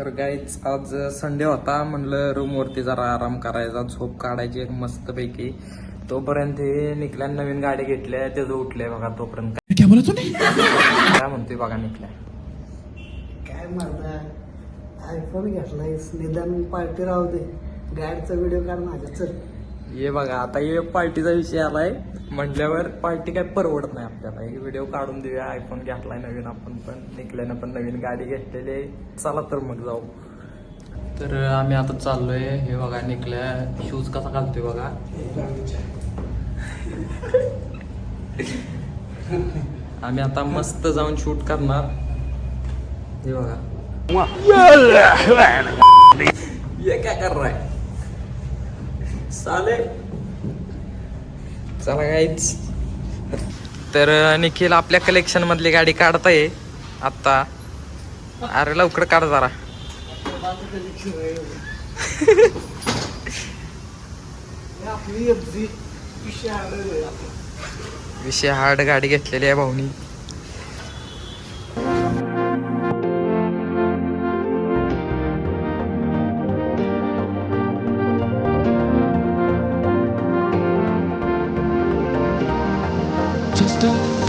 आज संडे होता. म्हणलं रूमवरती जरा आराम करायचा झोप काढायची एक मस्तपैकी. तोपर्यंत हे निकल्या नवीन गाडी घेतल्या त्याचं उठलंय बघा तोपर्यंत. काय म्हणतोय बघा निकल्या. काय म्हणता आयफोन घेतलायस. निदान पार्टी राहू दे. गाडीचा व्हिडिओ काढ माझ्या. चल. ये बघा आता हे पार्टीचा विषय आलाय. म्हटल्यावर? पार्टी काय परवडत नाही आपल्याला. एक व्हिडिओ काढून देऊया. आयफोन घेतलाय नवीन आपण पण. निकल्यानं पण नवीन गाडी घेतलेली आहे. चला तर मग जाऊ. तर आम्ही आता चाललोय. हे बघा निकल्या शूज कसा घालतोय बघा. आम्ही आता मस्त जाऊन शूट करणार. हे बघा. ये क्या कर रहा है साले चला काहीच तर निखिल आपल्या कलेक्शन मधली गाडी काढताय. आता अरे लवकर काढ जरा. विषय हार्ड गाडी घेतलेली आहे भाऊनी. Just a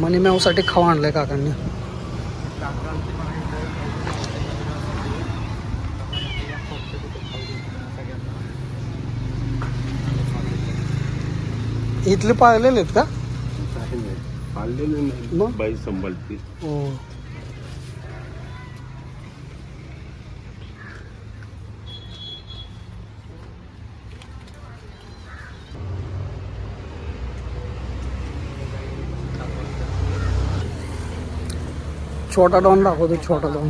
मनी खावा आणलंय काकांनी. इथले पाळलेले आहेत का? पाळलेले नाही मग? बाई संभाळते हो. छोटा डॉन दाखवतो छोटा डॉन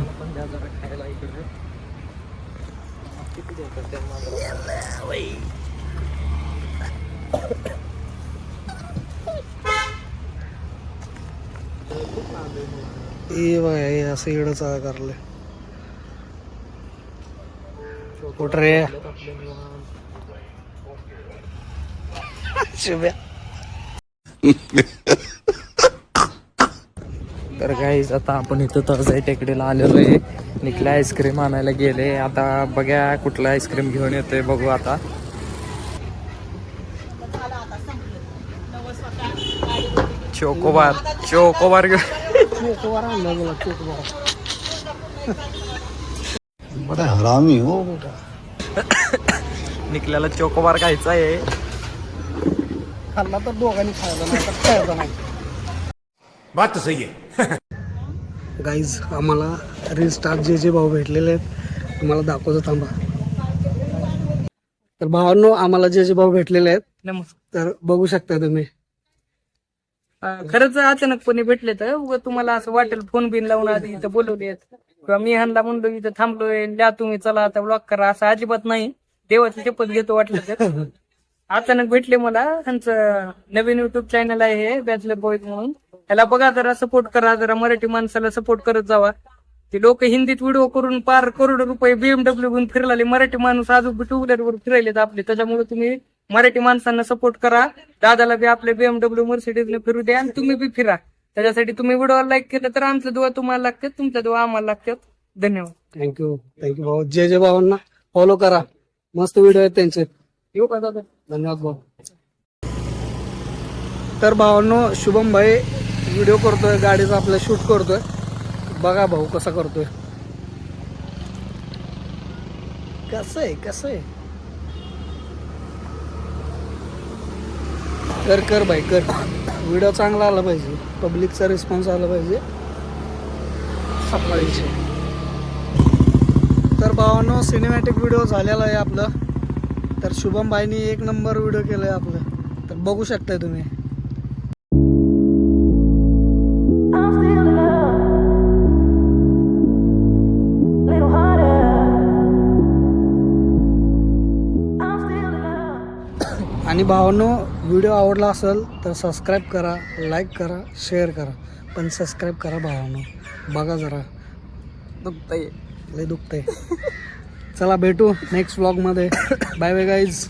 हे बघा हे असं इकडं चाळ करले कुठं रे? शुभ्या. तर काहीच आता आपण इथं तळजाई टेकडीला आलेलो आहे. निकल्या आईस्क्रीम आणायला गेले. आता बघा कुठला आईस्क्रीम घेऊन येतोय बघू आता. चोकोबार चोकोबार घेऊन चोकोबार आणला बोला चोकोबार बड़ा हरामी हो. निकल्याला चोकोबार खायचा आहे. खाल्ला तर दोघांनी खायला नाही तर खायचा नाही. बात तो सही है गाईज आम्हाला रिस्टार्ट जे जे भाऊ भेटलेले आहेत तुम्हाला दाखवतो थांबा. तर भावांनो आम्हाला जे जे भाऊ भेटलेले आहेत नमस्कार. तर बघू शकता तुम्ही. खरंच अचानकपणे भेटले तर उगा तुम्हाला असं वाटेल फोन बिन लावून आधी इथं बोलवले किंवा मी ह्यांना म्हणलो इथं थांबलोय द्या तुम्ही चला आता ब्लॉक करा असं अजिबात नाही. देवाची शपथ घेतो वाटलं तर. अचानक भेटले मला त्यांचं नवीन युट्यूब चॅनल आहे हे बॅचलर बॉईज म्हणून. त्याला बघा जरा सपोर्ट करा जरा मराठी माणसाला सपोर्ट करत जावा. ते लोक हिंदीत व्हिडिओ करून पार करोड रुपये बीएमडब्ल्यू घेऊन फिरलाले मराठी माणूस अजून टू व्हीलर वर फिरायलेत आपले. त्याच्यामुळे तुम्ही मराठी माणसांना सपोर्ट करा. दादाला बी आपले बीएमडब्ल्यू मर्सिडीजने फिरू द्या आणि तुम्ही बी फिरा. त्याच्यासाठी तुम्ही व्हिडिओ लाईक केलं तर आमचं दुवा तुम्हाला लागतात तुमच्या दुवा आम्हाला लागतात. धन्यवाद. थँक्यू थँक्यू भाऊ. जे जे भावांना. फॉलो करा. मस्त व्हिडिओ आहेत त्यांचे. येऊ का दादा? धन्यवाद भाऊ. तर भावांनो शुभम भाई व्हिडिओ करतोय गाडीचा आपला शूट करतोय. बघा भाऊ कसा करतोय. कसं आहे कसं आहे? कर कर भाई कर. व्हिडिओ चांगला आला पाहिजे. पब्लिकचा रिस्पॉन्स आला पाहिजे. सकाळीचे. तर भावांनो सिनेमॅटिक व्हिडिओ झालेला आहे आपलं. तर शुभम भाईनी एक नंबर व्हिडिओ केलाय आपलं. तर बघू शकताय तुम्ही. आणि भावांनो व्हिडिओ आवडला असेल तर सबस्क्राईब करा लाईक करा शेअर करा. पण सबस्क्राईब करा भावानो. बघा जरा. दुखतंय. लय दुखतंय. चला भेटू नेक्स्ट व्लॉगमध्ये बाय बाय गाईज